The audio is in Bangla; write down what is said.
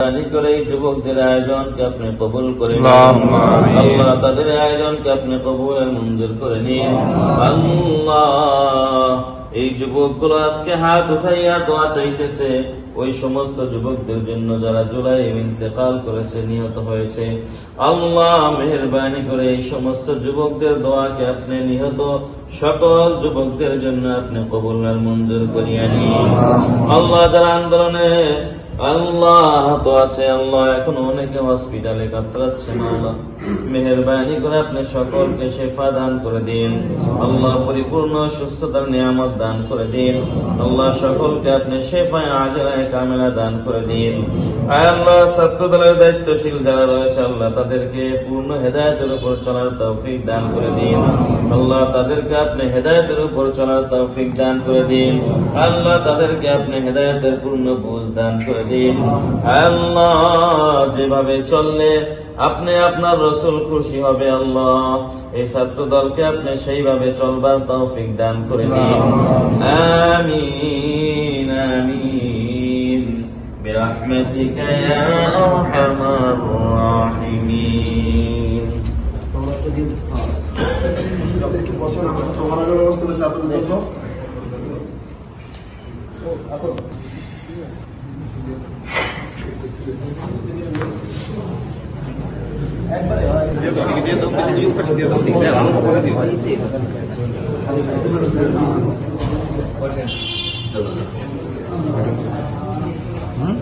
করে এই যুবকদের আয়োজনকে আপনি কবুল করে নিন। আল্লাহ তাদের আয়োজনকে আপনি কবুল মঞ্জুর করে নিন। আল্লাহ এই যুবকগুলো আজকে হাত উঠাইয়া দোয়া চাইতেছে। ওই সমস্ত যুবকদের জন্য যারা জুলাই ইন্তেকাল করেছে নিহত হয়েছে। আল্লাহ মেহরবানি করে এই সমস্ত যুবকদের দোয়াকে আপনি নিহত সকল যুবকদের জন্য আপনি কবুল মঞ্জুর করিয়া নিন। আল্লাহ যারা আন্দোলনে আল্লাহ আছে, আল্লাহ এখন অনেকে হসপিটালে কাতরাচ্ছে আল্লাহ মেহরবানি করে আপনি সকলকে শেফা দান করে দিন, আল্লাহ পরিপূর্ণ সুস্থতার নিয়ামত দান করে দিন, আল্লাহ সকলকে আপনি শেফায় আজরায় কামেলা দান করে দিন। আল্লাহ দায়িত্বশীল যারা রয়েছে, আল্লাহ তাদেরকে পূর্ণ হেদায়তের উপর চলার তৌফিক দান করে দিন। আল্লাহ তাদেরকে আপনি হেদায়তের উপর চলার তৌফিক দান করে দিন। আল্লাহ তাদেরকে আপনি হেদায়তের পূর্ণ বুঝ দান করে দিন আল্লাহ যেভাবে চললে আপনি আপনার রসুল খুশি হবে আল্লাহ এই ছাত্র দলকে আপনি সেইভাবে চলবার তৌফিক দান করে দিন আমিন আমিন برحمتك يا أرحم الراحمين Dedão, dedinho, faz dedão, um que ver lá, não pode ver. Pode ver. Hum?